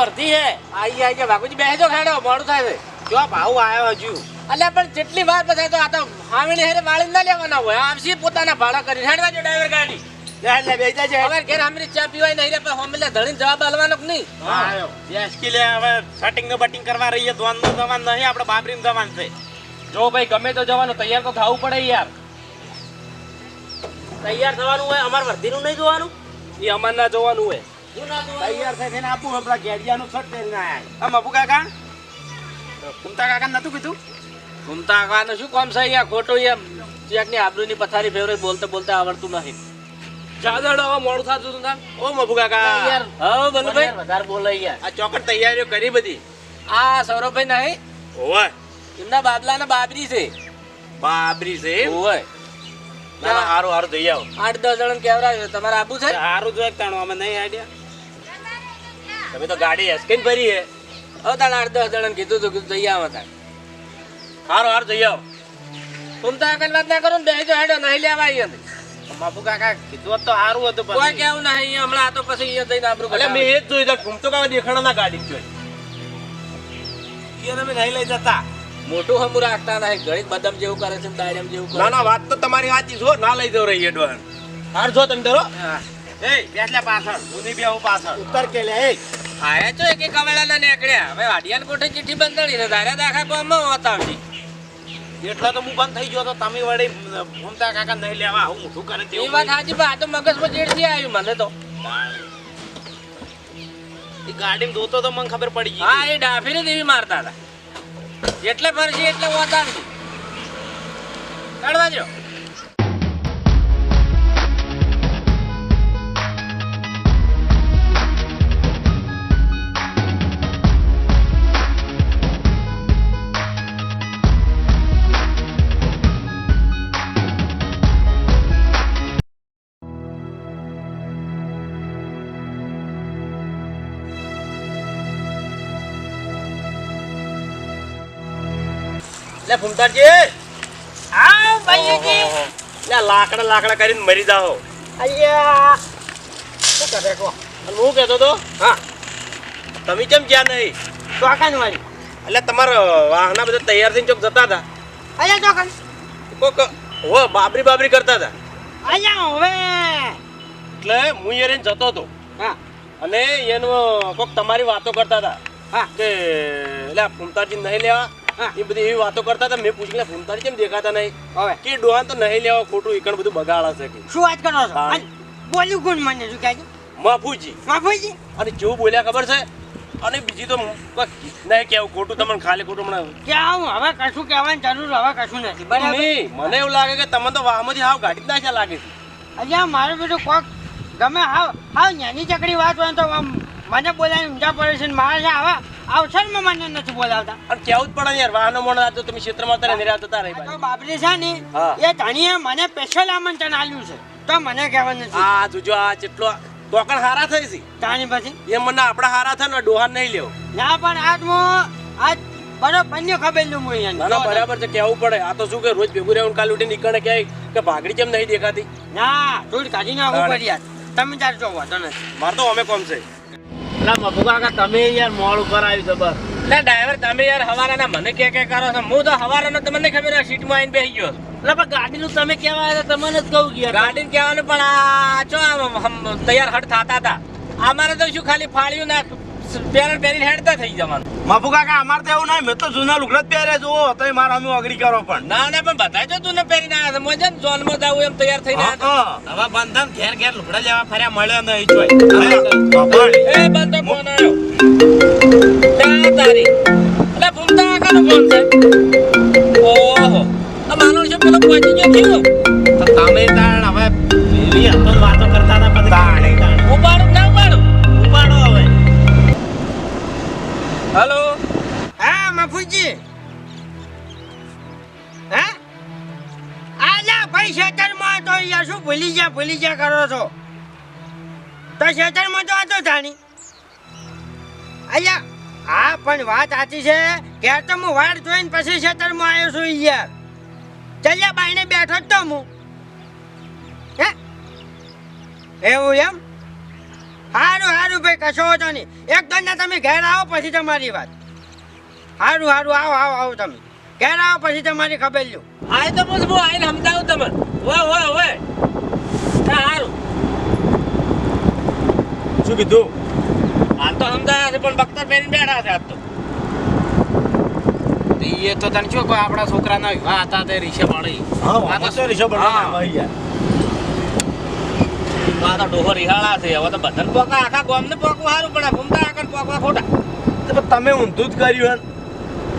વર્ધી હે. આઈ આઈ કે બાપુજી બેસજો ખેડો મોડું થાય છે. જો ભાવ આવ્યો હજુ. એટલે પણ જેટલી વાર પછી તો આ તો હામીને હેરે વાળી ના લેવાના હોય. આમસી પોતાના ભાડા કરી? હેડવા જો ડ્રાઈવર ગાડી. લે લે બેસી જાય હવે ઘેર હામીને ચા પીવાય નહીં રે પણ હોમીને ધણીને જવાબ આલવાનો કે નહીં? હા યસકી લે હવે સેટિંગ ને બટિંગ કરવા રહીએ ધોન નો જવાન નહીં આપણે બાબરી જવાન છે. જો ભાઈ ગમે તો જવાનું તૈયાર તો થવું પડે યાર. તૈયાર થવાનું હોય અમાર વર્ધીનું નહીં જોવાનું? એ અમાર ના જોવાનું હોય. તૈયાર થઈ થઈને આપું આપણા ગેડિયાનું શર્ટ પહેરીને આયા આ મબુ કાકા? કુમતા કાકા નતું કીધું? ઘૂમતા આવવાનું શું કામ છે યાર ખોટું યાર ચેકની આબરૂની પથારી ફેવરે બોલતા બોલતા આવડતું નથી. ચાદડ હવે મોડું થતું હતું ઓ મબુ કાકા. યાર હા બલુભાઈ વધારે બોલે યાર આ ચોકડ તૈયારીઓ કરી બધી. આ સૌરભભાઈ નહીં ઓવે એમના બાબલા ને બાબરી છે. બાબરી છે એમ? ઓય ના હારું હારું જઈ આવો. આઠ દસ જણ કેવરા તમારે આબુ છે? હારું જોઈએ તાણો અમે નહીં આઈડિયા? તમે તો ગાડી એસ્કેન ભરી હે. હવે તાણે આઠ દસ જણાને કીધું તું કીધું જઈ આવો તાણ. હારો હાર જઈ આવો. તો આગળ વાત ના કરો ને બેસી હેડો નહીં લેવા અહીંયા બાપુ કાકા કીધું તો હારું હતું કોઈ કેવું ના અહીંયા હમણાં આ તો પછી અહીંયા જઈને આબરૂ અલે મેં. એ જ જોયું તા ઘૂમતો કાકા ના ગાડી જોઈ. એને અમે નહીં લઈ જતા. મોટું હમું રાખતા નહીં ઘડીક બદામ જેવું કરે છે ડાયરેમ જેવું ના ના વાત તો તમારી સાચી છો ના લઈ જવો રહીએ ડોહન હાર જો તમે ધરો. હા. એ બેસલે પાછળ હું નહીં બેહું પાછળ. ઉત્તર કે લે એ આયા છો એક એક કવેળા નીકળ્યા? હવે વાડિયાન કોઠે ચીઠી બંધાણી ને દારા દાખા એટલા તો હું બંધ થઈ ગયો તો તમે વડે કાકા નહીં લેવા આવું મોટું કરે એ વાત સાચી પણ આ તો મગજમાં ચીડથી આવ્યું મને તો. એ ગાડીમાં ધોતો તો મને ખબર પડી ગઈ. હા એ ડાફીને એવી મારતા હતા. જેટલે ફરશે એટલે વતાવતી કાઢવા જો લે ફૂમતાજી આવ ભાઈજી. લે લાકડા લાકડા કરીને મરી જાઓ. અય્યા શું કરે કો હું કહેતો તો હા તમે કેમ ક્યાં નહીં? ચોકાન વાળી એટલે તમારો વાહના બધા તૈયાર થઈને ચોક જતા હતા? અહીંયા ચોકાન કોક હો બાબરી બાબરી કરતા હતા. અહીંયા હવે. એટલે હું એને જતો હતો. હા. અને એનો કોક તમારી વાતો કરતા હતા હા. કે એટલે ફૂમતાજી નહીં લેવા. એ બધી એવી વાતો કરતા હતા મેં પૂછ્યું ફોન તારી કેમ દેખાતા નહીં? હવે? કે ડોહાન તો નહીં લેવા ખોટું એકણ બધું બગાડા છે શું વાત કરો છો. બોલ્યું કોણ મને શું કહે માફુજી. માફુજી? અને કેવું બોલ્યા ખબર છે? અને બીજી તો નહીં કેવું ખોટું તમને ખાલી ખોટું મને કે આવું હવે કશું કહેવાની જરૂર હવે કશું નથી. બરાબર? મને એવું લાગે કે તમે તો વાહમાંથી હાવ ગાડી જ નાખ્યા લાગે છે. અહીંયા મારું બેટું કોક ગમે હાવ હાવ નાની ચકડી વાત હોય તો મને બોલાવીને ઊંચા પડે છે ને મારે છે આવા. અવસરમાં મને નથી બોલાવતા. અને કેવું જ પડે યાર વાહનો મોણ તો તમે ક્ષેત્રમાં તારે નિરાત જતા રહી આ તો બાજુ. બાબરી છે ને એ ધણીએ મને સ્પેશિયલ આમંત્રણ આલ્યું છે. તો મને કહેવાનું નથી. આ જોજો આ જેટલો ટોકણ હારા થઈ છે. તાણી પછી? એ મને આપણા હારા થાય ને ડોહાન નહીં લેવો. ના પણ આજ હું આજ બરાબર બંને ખબર લઉં હું ના ના બરાબર છે કેવું પડે? આ તો શું કે રોજ ભેગું રહેવું કાલ ઉઠી નીકળે ક્યાંય કે ભાગડી કેમ નહીં દેખાતી? ના થોડી કાઢી નાખવું તાણે. પડી યાર. તમે ચાર જો વાંધો નથી. મારે તો અમે કોમ છે. એટલે તમે યાર મોડ ઉપર છે બસ. ના ડ્રાઈવર તમે યાર હવારાના મને કે કે કરો છો? હું તો હવારાનો તમને ખબર આ સીટમાં આવીને બેસી ગયો એટલે પણ ગાડીનું તમે કેવા આવ્યા તમને જ કહું કે ગાડીને કહેવાનું પણ આ ચો તૈયાર હટ થતા હતા. અમારે તો શું ખાલી ફાળ્યું ના પેરણ પહેરીને હેડતા થઈ જવાનું. મફુ કાકા અમારે તો એવું નહીં મેં તો જૂના લુગડા જ પહેર્યા જુઓ તો મારા અમે અઘરી કરો પણ. ના ના પણ બધા જો તું પહેરીને આવ્યા હતા મોજે ને જોનમાં જાવું એમ તૈયાર થઈને આવ્યા હવે બંધન ઘેર ઘેર લુગડા લેવા ફર્યા મળ્યા નહીં જોઈ એ બંધો ફોન આવ્યો ક્યાં તારી? એટલે ભૂમતા કાકાનો ફોન છે. ઓહો. આ માનો છે પેલો પહોંચી ગયો થયો? તમે તાણ હવે એવી હતો વાતો કરતા હતા પછી ઉપાડું ના મફુજી હા? આલા ભાઈ ખેતરમાં તો યાર શું ભૂલી ગયા ભૂલી ગયા કરો છો? તો ખેતરમાં તો હતો જાણી અલ્યા હા, પણ વાત સાચી છે કે તો હું વાડ જોઈને પછી ખેતરમાં આવ્યો છું યાર ચલ્યા બાઈને બેઠો જ તો હું. હે? એવું એમ? હારું સારું ભાઈ, કશો વાંધો નહીં. એક દંડ તમે ઘેર આવો, પછી તમારી વાત. હારું હારું આવો આવો આવો તમે. ઘેર આવો પછી તમારી ખબર લ્યો. આય તો બસ હું આઈને સમજાવું તમને. ઓય ઓય ઓય હા હારું. શું કીધું? હાલ તો સમજાયા છે પણ બખ્તર પહેરીને બેઠા છે આજ તો. એ તો તને શું કોઈ આપણા છોકરાના વિવાહ હતા તે રિષભ વાળી હા તો રિષભ હા. યાર. આ તો ડોહો રિહાળા છે હવે તો બધાને પોકા આખા ગામને પોકવા સારું પડે ઘૂમતા પોકવા ખોટા. તો તમે ઊંધું જ કર્યું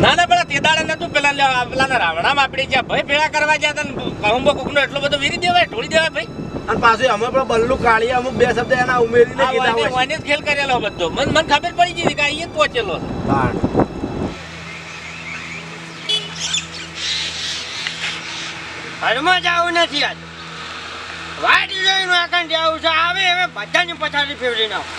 ના ના પેલા તે દાડે નતું પેલા પેલાના રાવણામાં આપણી જ્યાં ભાઈ ભેળા કરવા ગયા હતા ને કહુંબો એટલો બધો વીરી દેવાય ઢોળી દેવાય ભાઈ. અને પાછું અમે પણ બલ્લુ કાળીએ અમુક બે શબ્દ એના ઉમેરીને કીધા હોય વાને જ ખેલ કરેલો બધો. મને મને ખબર પડી ગઈ કે અહીંયા પહોંચેલો છે જવું નથી આજ. વાટ જોઈને જવું છે. આવે હવે બધાની પછાડી ફેરવી નાખો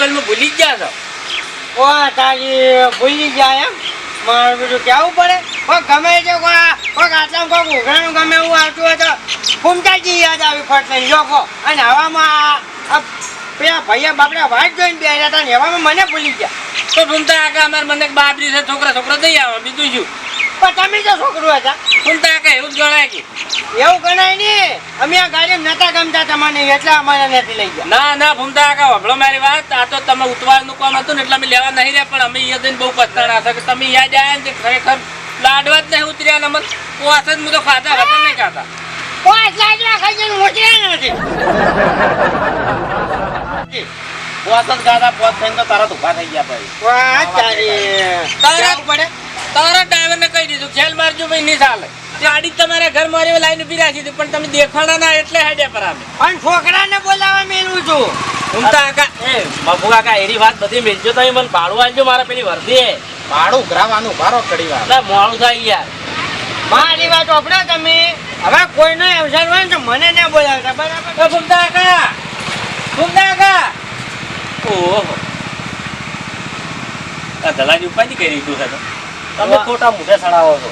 ઉતવાળમાં ભૂલી ગયા છો? ઓ તારી ભૂલી ગયા એમ? મારે બધું કેવું પડે? કોઈ ગમે છે કોઈ કોઈ આટલા કોઈ ઉઘરાનું ગમે એવું આવતું હોય તો ફૂમતાજી યાદ આવી ફટ લઈ જોખો અને હવામાં પેલા ભાઈએ બાપડા વાત જોઈને બેઠા હતા ને હવામાં મને ભૂલી ગયા. તો ફૂમતા આગળ અમારે મને બાબરી છે છોકરા છોકરા દઈ આવે બીજું શું? પણ તમે તો છોકરું હતા. ફૂમતા આગળ એવું જ ગણાય કે એવું ગણાય નહીં. અમે આ ગાડી નતા ગમતા તમને એટલે અમારે નથી લઈ ગયા. ના ના ભૂમતા આખા વભળો મારી વાત. આ તો તમે ઉતવાળનું કામ હતું ને એટલે અમે લેવા નહીં રહ્યા પણ અમે અહીંયા જઈને બહુ પસ્તાણા છે કે તમે યાદ આવ્યા ને ખરેખર લાડવા જ નહીં ઉતર્યા ને અમને જ હું તો ખાતા હતા નહીં ખાતા પાંચ લાડવા ખાઈ જઈને ઉતર્યા નથી. પોત જ ગાતા પોત થઈને તો તરત ઊભા થઈ ગયા ભાઈ. વાહ તારી પડે તારા ડ્રાઈવરને કહી દીધું ખેલ મારજો ભાઈ નહીં ચાલે. ગાડી તમારા ઘર મારી લાઈન ઊભી રાખી હતી પણ તમે દેખાણા ના એટલે હેડ્યા પર અમે પણ છોકરાને બોલાવવા મેલું છું. ઘૂમતા કાકા એ બાપુ કાકા એની વાત બધી મેલજો તમે મને. ભાડું આલજો મારા પેલી વર્ધી ભાડું ઉઘરાવાનું ભારો કડી વાર. એટલે મોડું થાય યાર. મારી વાત ઓપડો તમે. હવે કોઈનો અવસર હોય ને તો મને ના બોલાવતા બરાબર? ભૂમતા કાકા ભૂમતા આખા ઓહો. આ દલાજી ઉપાધિ કરી દીધું છે તમે ખોટા મુઢે સડાવો છો.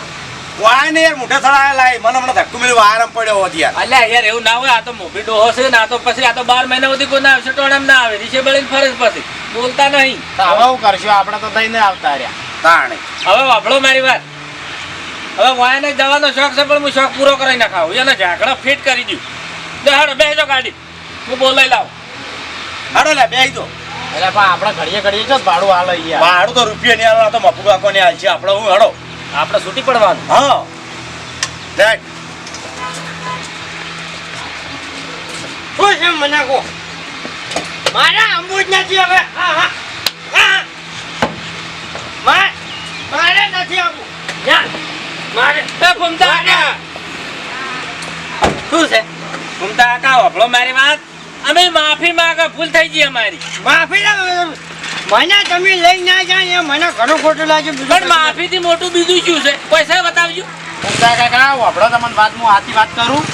વાય ને યાર મોઢે થડાયા લાય. મને હમણાં ધક્કુ મેળવી આરામ પડ્યો હોત યાર. અલ્યા યાર એવું ના હોય આ તો મોભી ડોહો છે ને આ તો પછી આ તો બાર મહિના સુધી કોઈ ના આવશે ટોણામ ના આવે. રીસે બળીને ફરજ પછી. બોલતા નહીં. હવે હું કરશું? આપણે તો થઈને આવતા રહ્યા. તાણે. હવે વાપડો મારી વાત. હવે વાયને જવાનો શોખ છે પણ હું શોખ પૂરો કરી નાખાવ. એને ઝાકડા ફિટ કરી દઉં હાડો બેસજો ગાડી. હું બોલાઈ લાવ. હાડો લે બેહી દો. એટલે પણ આપણે ઘડીએ ઘડીએ છો ભાડું હાલ યાર ભાડું તો રૂપિયા નહીં હાલ તો મફુ કાકો ને હાલ છે. આપણે હું હડો? આપણે છૂટી પડવાનું. હા. દેખ શું છે મને કહો? મારા અંબુજ નથી હવે. હા હા. હા મારે મારે નથી આવું મારે એ ઘૂમતા શું છે? ઘૂમતા આકા વાપડો મારી વાત. અમે માફી માંગા ભૂલ થઈ ગઈ અમારી. માફી મને તમે લઈ ના જાય એ મને ઘણું ખોટું લાગ્યું પણ માફી માફીથી મોટું બીજું શું છે? પૈસા બતાવજો. પૈસા કાકા વાપડો તમને વાત હું આથી વાત કરું.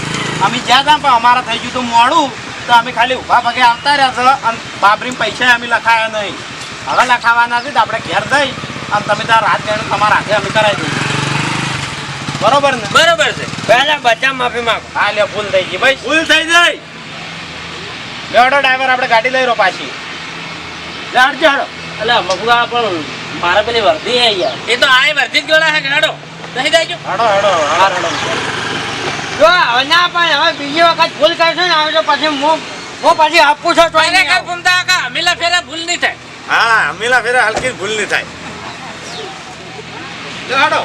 અમે જ્યાં હતા પણ અમારા થઈ ગયું તો મોડું. તો અમે ખાલી ઊભા પગે આવતા રહ્યા છે અને બાબરી પૈસા અમે લખાયા નહીં. હવે લખાવાના છે તો આપણે ઘેર દઈ અને તમે ત્યાં રાત ગણું તમારા હાથે અમે કરાવી દઈએ. બરોબર ને? બરોબર છે. પહેલા બધા માફી માંગો. હા લે ભૂલ થઈ ગઈ ભાઈ. ભૂલ થઈ જાય બેડો ડ્રાઈવર આપણે ગાડી લઈ રહ્યો પાછી. જાડજો હટજો એટલે મફુગા પણ મારે પેલી વર્ધી આવી યાર. એ તો આય વર્તી જ ગોળા છે ગાડો નહીં જાયજો હાડો હાડો હાડો જો હવે ના પણ હવે બીજી વખત ભૂલ કરશો ને આવજો પછી હું હું પછી આપું છું તો ખરેખર ઘૂમતા કા? અમીલા ફેરા ભૂલ નહીં થાય. હા અમીલા ફેરા હલકી ભૂલ નહીં થાય. જો હડો.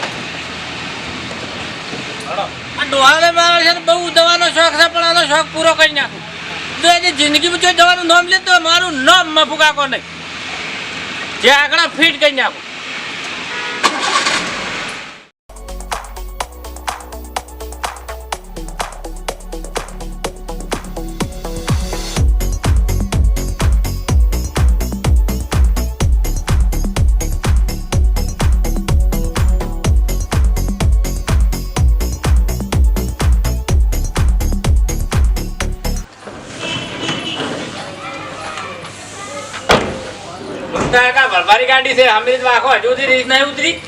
હાડો. આ ડોહાને મારે છે ને બહુ દવાનો શોખ છે પણ આનો શોખ પૂરો કરી નાખું. એને જિંદગીમાં જો જવાનું નામ લે તો મારું નામ મફુ કાકો નહીં. જે આગળ ફીટ કરી નાખું. ગાંડી છે અમૃત વાખો હજુ સુધી રીત નહીં ઉતરી.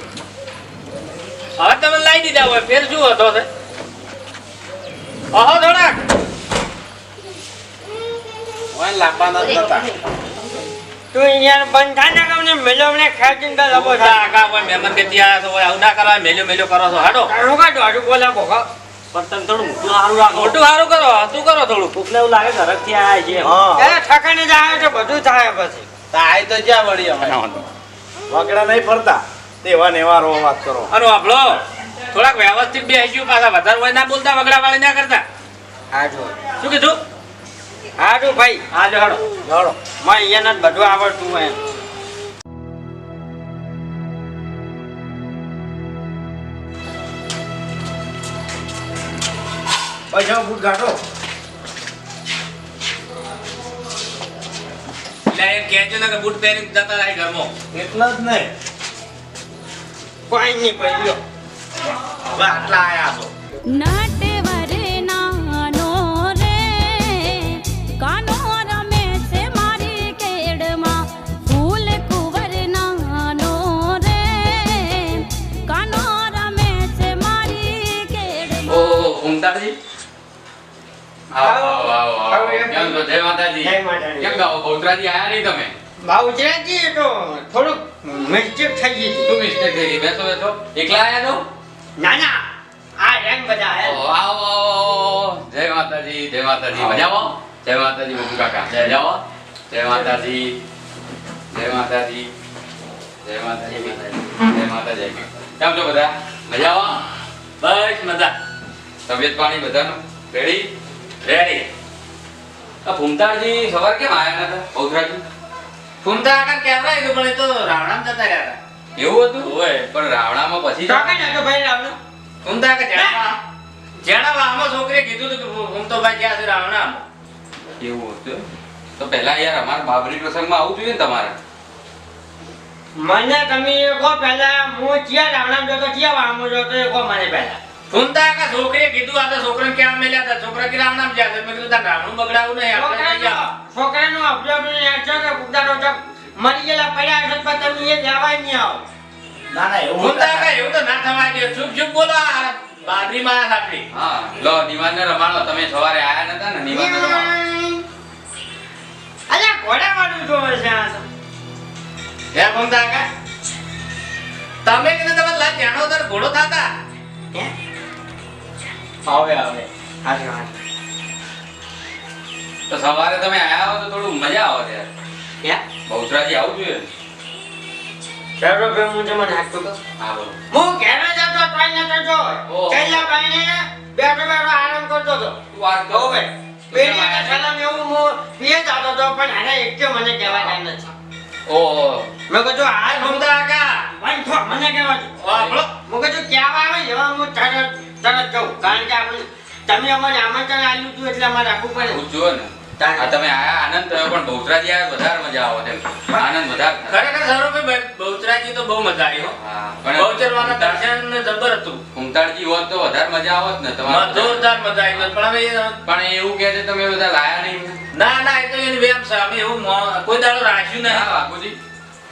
હવે તમે લાવી દીધા હોય ફેર શું હતો છે. અહો થોડાક ઓય લાંબા નતા તું બંધ મેલો મને તો લબો મહેમાન કે ત્યાં હોય આવું ના કરવા મેલ્યો મેલ્યો કરો છો. હાડો. તારું કા દોઢું બોલા બોખા પણ તમે થોડું મોટું રાખો. મોટું સારું કરો તું કરો થોડું. કોકને એવું લાગે ઘરકથી આયા છે હા એ ઠકાને જ તો બધું થાય પછી. તાય તો જ્યાં વળી વગડા નહીં ફરતા. તેવા નેવા રો વાત કરો. અરે આપણો થોડાક વ્યવસ્થિત બેસજો પાછા વધારે હોય ના બોલતા વગડા વાળી ના કરતા. હાજો શું કીધું? હા જો ભાઈ. હા જો હડો હડો મને અહીંયા જ બધું આવડતું હોય. પૈસા ફૂટ ગાંઠો એટલે એમ કહેજો ને કે બૂટ પહેરીને જતા રહે ઘરમાં. એટલા જ નહીં. કોઈ નહીં. હવે આટલા આયા છો. આવો. કેમ છો જય માતાજી. કેમ ગાઓ બહુતરાજી આયા નહીં તમે? બાઉજરાજી તો થોડુંક મિસ્ટેક થઈ ગઈ શું મિસ્ટેક થઈ ગઈ? બેસો બેસો. એકલા આયા છો? ના ના. આ રંગ બધા આવો આવો આવો જય માતાજી જય માતાજી. મજામાં? જય માતાજી બબુ કાકા. મજામાં જય માતાજી. જય માતાજી. જય માતાજી. જય માતાજી. કેમ છો બધા? મજામાં? બસ મજા. તબિયત પાણી બધાનું? રેડી રેડી આ ભૂમતાજી સવાર કેમ આયા નતા? બહુતરાજી ભૂમતા આગળ કેવડાય હતું પણ એ તો રાવણામ જતા રહ્યા હતા. એવું હતું? હોય પણ રાવણામાં પછી ચોકે ને કે ભાઈ રાવણ. ભૂમતા કે જેણા જેણા વાહમાં છોકરીએ કીધું હતું કે ભૂમતો ભાઈ ગયા છે રાવણામ? એવું હતું? તો પહેલા યાર અમારા બાબરી પ્રસંગમાં આવું જોઈએ ને તમારે? મને તમે કહો પહેલા હું ક્યાં રાવણામ જોતો ક્યાં વામો જોતો એ કહો મને પહેલા. ફૂમતા કે છોકરીએ કીધું આ તો છોકરાને ક્યાં મેલ્યા હતા છોકરા કે રાવણામ ગયા છે. મેં કીધું તાર રાવણું બગડાવું નહીં આપણે નહીં જાઓ. છોકરાનો યાદ છો કે પુગદાનો ચોક મરી ગયેલા પડ્યા હશે પણ તમે એ લેવાય નહીં આવો. ના ના એવું ફૂમતા કે એવું તો ના થવા દે ચૂપ ચૂપ બોલો આ બાદરીમાં આ હા લો નિવાનને રમાડો. તમે સવારે આયા નતા ને નિવાનને રમાડો. અલ્યા ઘોડા વાળું જોવે છે આ હે ફૂમતા કે તમે કીધું તમે લાજ જાણો તાર ઘોડો થાતા. હે? આવે આવે હાચી વાત. તો સવારે તમે આયા હો તો થોડું મજા આવે યાર ક્યાં બહુચરાજી આવું જોઈએ. ચાલો ભાઈ હું તમને હાચું તો હા બોલો હું ઘેરે જતો પાણી નતો જો ઓહો. પાણી બેઠો બેઠો આરામ કરતો તો વાત. હોવે. તું પેલી આયા છે? સલામ એવું હું પીએ જાતો તો પણ હારે એકે મને કહેવા જાય નથી ઓહો મેં કહ્યું હું ફૂમતા કા વાંચો મને કહેવા દે. બોલો હું કીધું કહેવા આવે એવા હું તરત તરત જવું કારણ કે આપણે તમે અમારે આમંત્રણ આવ્યું હતું એટલે અમારે રાખવું પડે. હું જુઓ ને. આ તમે આયા આનંદ થયો પણ બહુચરાજી આયા વધારે મજા આવો તેમ. આનંદ વધારે ખરેખર સૌરભભાઈ બહુચરાજી તો બહુ મજા આવી હો. હા બહુચરવાના પણ દર્શન જબર હતું. કુંતાળજી હોત તો વધારે મજા આવત ને તમારે જોરદાર મજા આવી પણ હવે પણ એવું કહે છે તમે બધા લાયા નહીં ના ના એ તો એની વેમ છે. અમે એવું કોઈ દાડો રાખ્યું હા નહીં બાપુજી.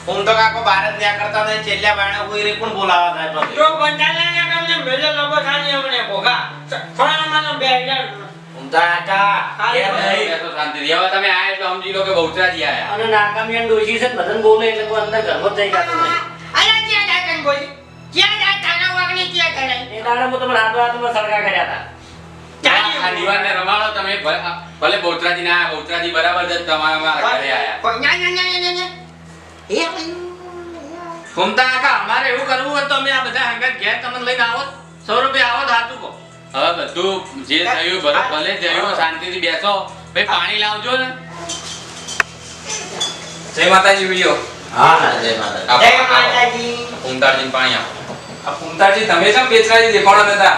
હું તો કાકો બહાર જ ત્યાં કરતા નહીં છેલ્લા બાણે કોઈ રે કોણ બોલાવા થાય પછી? તો બંધાના તમને મેલે લોકો ખાની અમને ભોગા. થોડા માનો બે હજાર. ઊંધા હતા એ નહીં બેસો શાંતિથી. હવે તમે આયા તો સમજી લો કે બહુચરાજી આયા. અને નાકામિયાન ડોશી છે ને બોલે એટલે કોઈ અંદર ઘરમાં જ જઈ જાતું નહીં. અરે ક્યાં તને બોલી? ક્યાં જા તારા વાગણી ક્યાં કરે એ દાડે હું તમને રાત હાથમાં સળગા કર્યા હતા. આ- આ રમાડો તમે ભલે- આ- ના આયા બહુચરાજી બરાબર જ તમારા ઘરે આયા. ના ના ના ના ના. એ ફૂમતા કાકા અમારે એવું કરવું હોય તો અમે આ બધા હંગાત ઘેર તમને લઈને આવો સૌરભભાઈ આવો તો હાથું હવે બધું જે થયું ભલે ભલે થયું શાંતિથી બેસો. ભાઈ પાણી લાવજો ને. જય માતાજી વિડિયો. હા હા જય માતા જય માતાજી. ઉમતાળજીને પાણી આપો આ પુંતાજી તમે કેમ પેચરાજી દેખાડો નતા?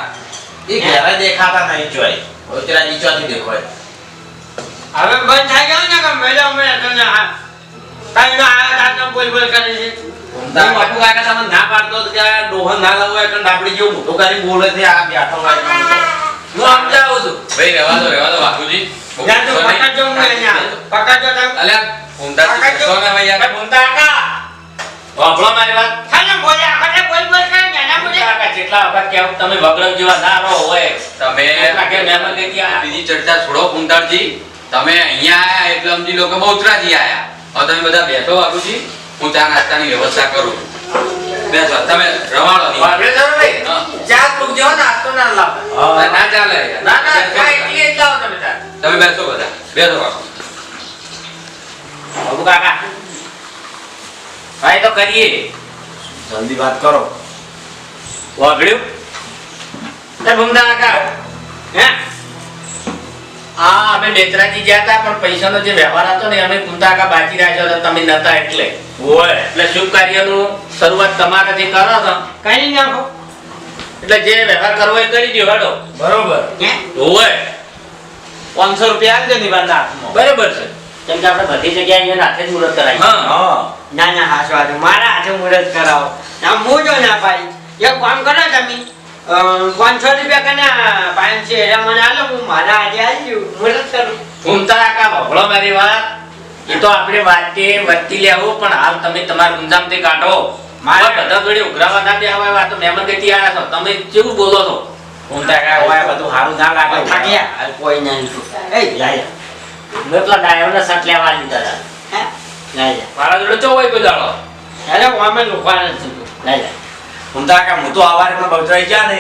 એ ઘેરે દેખાતા નહીં જોઈ ઓચરા નીચોથી દેખાય. હવે બંધ થઈ ગયો ને કે મેલે અમે તને આ કઈ ના આયા બોલ બોલ કરે છે? હું બાપુ કાકા તમને ના પાડતો હતો કે ડોહન ના લાવો એટલે ડાબડી જેવું મોટું કરીને બોલે છે આ બેઠો હોય હું સમજાવું છું. ભાઈ રહેવા દો રહેવા દો બાપુજી ત્યાં તો પકડજો હું પકડજો તમે અલ્યા ઉમતાજી કાકા જો- બેસો ને ભાઈ યાર ફૂમતા કાકા. વાપરો મારી વાત. ખાને બોલ્યા ખાને બોલ બોલ કરે નાના બોલે. કાકા જેટલા વખત કેવું તમે વગડો જેવા ના રહો હોય. તમે એટલા મહેમાન ગતિ બીજી ચર્ચા છોડો કુંતાળજી તમે અહીંયા આયા એટલે સમજી લો કે ઉતરાજી આયા. હવે તમે બધા બેઠો બાપુજી. હું ચા નાસ્તાની વ્યવસ્થા કરું બેસો તમે રમાડો નહીં. ચા તું જેવો નાસ્તો ના લાવ. ના ચાલે. ના ના ચા બધા. જ લાવો તમે ચા. તમે બેસો બધા. બેસો બાપુ. બાબુ કાકા ભાઈ તો કરીએ. જલ્દી વાત કરો. વાગડ્યું એ કાકા હે? હા અમે બેચરાજી ગયા હતા પણ પૈસાનો જે વ્યવહાર હતો ને અમે કાકા બાકી રાખ્યો હતો તમે નતા એટલે. ઓય એટલે શુભ કાર્યનું શરૂઆત તમારાથી કરો છો કરી નાખો. એટલે જે વ્યવહાર કરવો એ કરી દો હેડો. બરોબર. હે? હોય. પાંચસો રૂપિયા આપજો નિવાનના બરોબર બરાબર છે. કેમ કે આપણે બધી જગ્યાએ અહીંયા હાથે જ મુહૂર્ત કરાવીએ હા. હા. ના ના હાસો હાસો મારા હાથે મુહૂર્ત કરાવો. ના મોજો જો ના પાડી. એક કામ કરો તમે. પાંચસો રૂપિયા કના પાંચસો એટલે મને આલો હું મારા આજે આવી ગયું. મુહૂર્ત કરું કાકા ભભળો મારી વાત? એ તો આપણે વાતે વતી લેવું પણ હાલ તમે તમારા ગુંજામથી કાઢો. મારા બધા જોડે ઉઘરાવા ના બે આવે તો મહેમાન ગતિ આવ્યા છો. તમે કેવું બોલો છો? ઘૂમતા કાકા હોય બધું સારું ના લાગે. થાક્યા હાલ કોઈ નહીં એ મેં પેલા ડ્રાઈવરને શર્ટ લેવા લીધા હતા. હે? મારા જોડે ચો હોય કોઈ દાડો? અરે અમે લાય ઘૂમતા કાકા હું તો આવારે પણ બગડાઈ ગયા ને.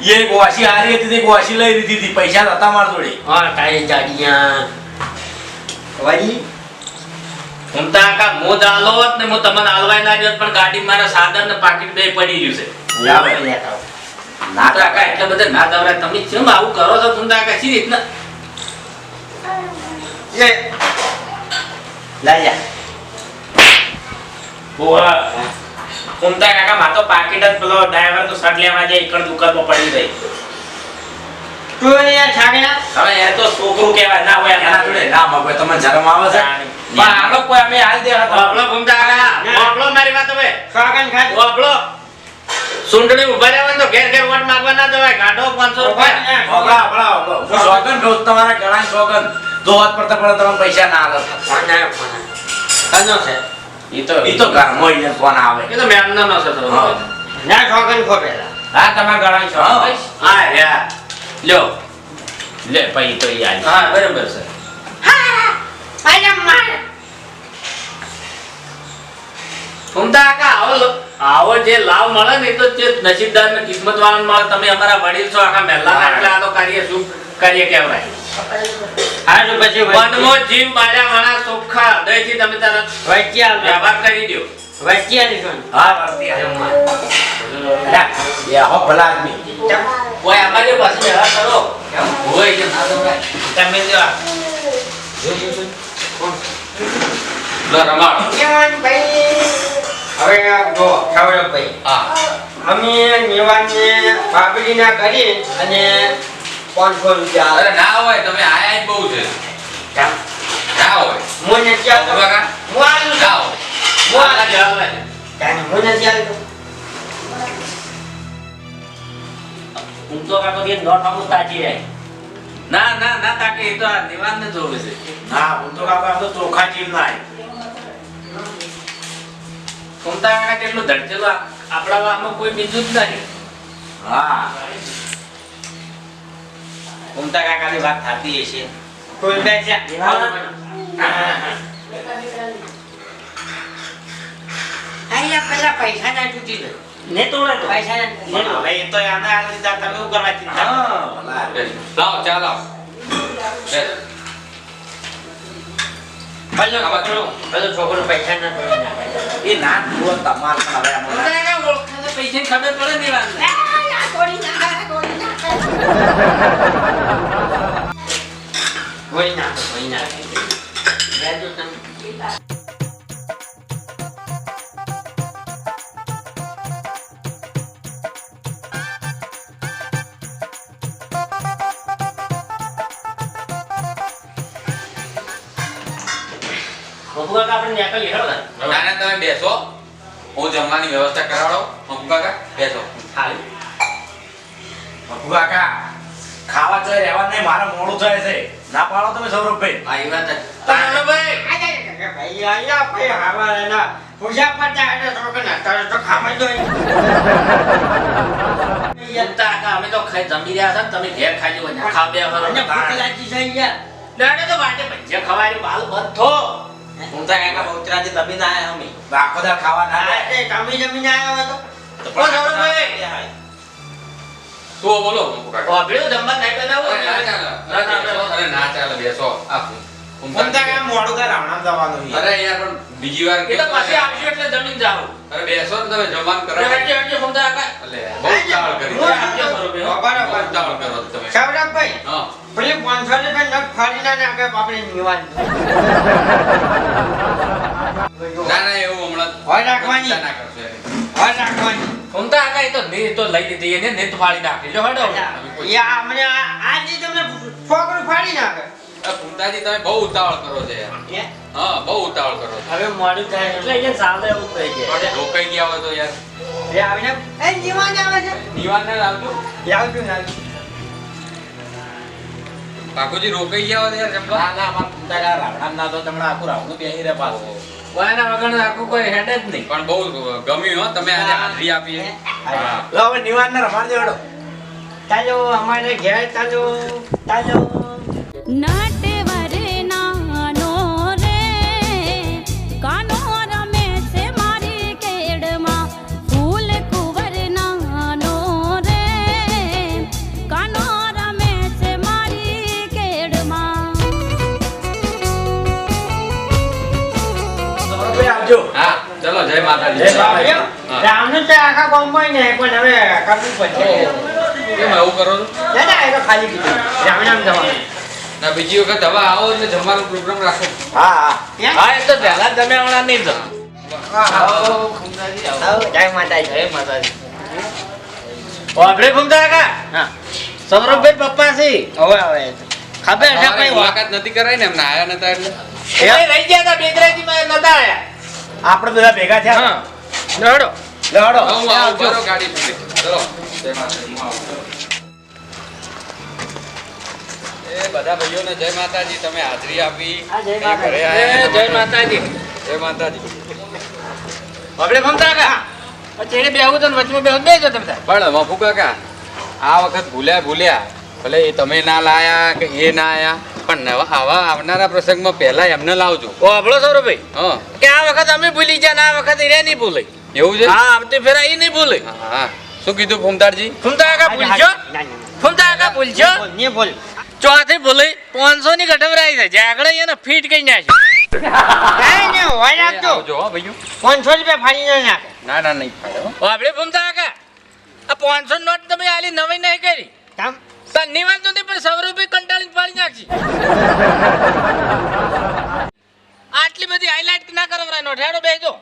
એ એક વાસી હારી હતી તે એક વાસી લઈ લીધી હતી. પૈસા હતા માર જોડે. હા તારી જાડિયા વળી ઉંતા કા મો દાલો ને મો તમને હાલવાય ના જોત પણ ગાડી મારા સાધન ને પાકીટ બે પડી ગયું છે. ના કાકા એટલે બધા ના દવરા તમે કેમ આવું કરો છો ઘૂમતા કા સી રીતના? લાયા લાય. ઘૂમતા કાકા તો પાકીટ જ પેલો ડ્રાઈવર તો શર્ટ લેવા જાય એકડ દુકાનમાં પડી ગઈ. તું અહીંયા છાગણા હવે એ તો છોકરું કહેવાય ના હોય એના જોડે. ના મગવે તમે જરમ આવે છે. પણ આપણો કોઈ અમે હાલ દે આપણો ઘૂમતા કાકા. આપણો મારી વાત હવે. છાગણ ખાધું. આપણો સુંટણી ઊભા રહેવાનું તો ઘેર ઘેર વોટ માંગવા ના જવાય. કાઢો પાંચસો રૂપિયા. હમણાં, હમણાં, હમણાં. સોગન કહું તમારા ગળાની સોગન. જો હાથ પડતા પડતા તમને પૈસા ના આલે. ફોન આવ્યો ફોન છે. ઈ તો ઈ તો ઘરમાં હોય ફોન આવે એ તો મેમનો નો છે તો ના છોકન ખો પેલા હા તમારા ગળાની છો હા. હા યા લ્યો લે પછી તો ઈ આલી હા બરાબર છે ઘૂમતા કાકા આવો આવો જે લાભ મળે ને એ તો જે નસીબદાર ને કિસ્મત વાળા મળે તમે અમારા વડીલ છો આખા મહેલા એટલે આ તો કાર્ય શું કાર્ય કહેવાય હા તો પછી વનમો જીમ માર્યા વાળા ચોખ્ખા હૃદયથી તમે તારા વચ્ચે વ્યવહાર કરી દો. વચ્ચે આવી હા વર્તી આવે. એ હો ભલા આદમી. ઓય અમારે પાસે વ્યવહાર કરો. હોય કે ના દોરાય તમે જો આ. લો રમાડો. ભાઈ હવે જો ખબર ભાઈ હા. અમે નિવાનને બાબરીના કરી અને પાંચસો રૂપિયા. અરે ના હોય તમે આયા જ બહુ છે. ના હોય. નથી આવતો કાકા હું આવું ના હોય. હું આ આવું જવાબ. તાને હું નથી આવતો ઘૂમતો કાકો કે નોટ અમુક તાજી રહે. ના ના ના તાકે એ તો આ નિવાન ને જોવે છે. ના હું તો કાકા આમ તો ચોખા જીવ ના ઘૂમતા કાકા કેટલું ધડચેલું આપણા કોઈ બીજું જ નહીં. હા. ઘૂમતા કાકાની વાત થતી હશે. કોઈ પૈસા અહીંયા પેલા પૈસા ના તૂટી ગયો ને તો. ને તો પૈસા ના હવે એ તો આને આ લીધા તમે શું કરવા ચિંતા. લાવો ચા લાવો. છોકરો પૈસા ના એ ના તમારે ખબર પડે પૂજા પડતા એટલે થોડોક નાસ્તો તો ખાવા જોઈએ અમે તો ખાઈ જમી રહ્યા છે તમે ઘેર ખાઈ ખાવ બે ભૂખ લાગી છે યાર લેડે તો વાટે ભજીયા ખવાય બાલ બધો ઊંધા કાકા બહુચરાજી દબી ના આયા અમે આખો દા ખાવા ના તમે જમીને હો તો ઓ બોલો કાકા ઓભળ્યું જમવા નહીં બનાવું અરે ના ચાલે બેસો. અરે ના ચાલે બેસો આ ફૂમતાજી. કાકા મોડું થાય રાવણામ જવાનું છે. અરે યાર પણ બીજી વાર એ પછી આવશે એટલે જમીન જાવ અરે બેસો ને તમે જમવાનું કરો એટલે બહુ. કરી બરાબર કરો હા. પેલી રૂપિયા ફાડી ના નાખે આપણે નિવાન ના ના એવું હમણાં હોય રાખવાની. ના કરશો હોય રાખવાની. ફૂમતા કાકા એ તો ને તો લઈ લીધી એને ને તો ફાડી નાખી. જો હડો યા અમને આ આ તમને છોકરું ફાડી નાખે. આ તમે બહુ ઉતાવળ કરો છો યાર હા? બહુ ઉતાવળ કરો હવે મોડું થાય એટલે કે સાલે એવું થઈ પણ રોકાઈ ગયા હોય તો યાર. એ આવીને એ નિવાન આવે છે. નિવાન ના લાવજો એ આવતું ને આવતું. રોકાઈ ગયા હોય યાર જમવા ના ના અમાર કાકા રાવણામ ના તો તમને આખું રાવણું બેહી રે પાછો. વાયના વગર આખું કોઈ હેડ જ નહીં. પણ બહુ ગમ્યું હો તમે આજે હાજરી આપી. લો હવે નિવાન ને રમાડ દેવડો તાજો અમારે ઘેર તાજો ચાલો ચલો જય માતાજી. રામનું તો આખા ગામમાં ને પણ હવે કરવું પડશે. કેમ આવું કરો છો? ના ના એ તો ખાલી કીધું. રામનામ જવાનું. ના બીજી વખત હવે આવો એટલે જમવાનો પ્રોગ્રામ રાખો. હા હા. હા એ તો પહેલા તમે હમણાં નહીં તો. જય માતાજી. જય માતાજી. ઓભળે ફૂમતા કાકા? સૌરભભાઈ પપ્પા છે. હવે હવે. ખબર છે કઈ વાત નથી કરાઈ ને એમને આયા નતા એટલે. એ રહી ગયા હતા બેદરાજી માં નતા આયા. આપણે બધા ભેગા થયા. હા. નડો લેવડો હું આવું ગાડી ચલો. જય માતાજી એ બધા ભાઈઓને જય માતાજી તમે હાજરી આપી. જય માતાજી. જય માતાજી. ઓભળે ફૂમતા કાકા ચેડે બેહું તો ને વચમાં બેહું બેજો તમે પણ મફુ કાકા આ વખત ભૂલ્યા ભૂલ્યા. ભલે એ તમે ના લાયા કે એ ના આયા પણ નવા આવા આવનારા પ્રસંગમાં પહેલા એમને લાવજો. ઓભળો સૌરભભાઈ હા. કે આ વખત અમે ભૂલી ગયા ને આ વખત એ નહીં ભૂલે. એવું છે? હા આવતી ફેરા એ નહીં ભૂલે. હા, શું કીધું ફોમતારજી? ફૂમતા કાકા ભૂલજો? ફૂમતા કાકા ભૂલજો? ને બોલ ચોથી ભૂલી પાંચસો ની ગઢવરાઈ છે. જાગડે એને ફીટ કઈ નાખ્યું કાંઈ નહીં હોય રાખજો. આવજો હો ભાઈઓ. પાંચસો રૂપિયા ફાડી ના નાખે. ના ના નહીં આપણે ફૂમતા કાકા આ પાંચસો નોટ તમે આલી નવી નહીં કરી. તન્ની વાત નથી પણ સૌ રૂપિયા કંટાળીને ફાડી નાખી આટલી બધી હાઈલાઇટ ના કરવરાય નોટ. હેડો બેજો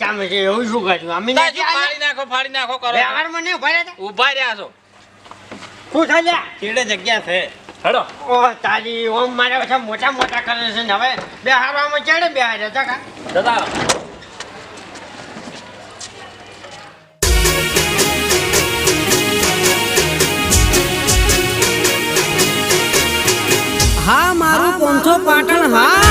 કામ છે એવું શું કર્યું અમે ફાડી નાખો ફાડી નાખો કરો. વ્યવહારમાં નહીં ઊભા રહ્યા છો. શું થયા જગ્યા છે? હેડો. ઓ તારી ઓમ મારા પાછા મોટા મોટા કરે છે ને હવે. બે હારવામાં ચડે બે હારે જકા જતા હા મારું પોંથો પાટણ હા.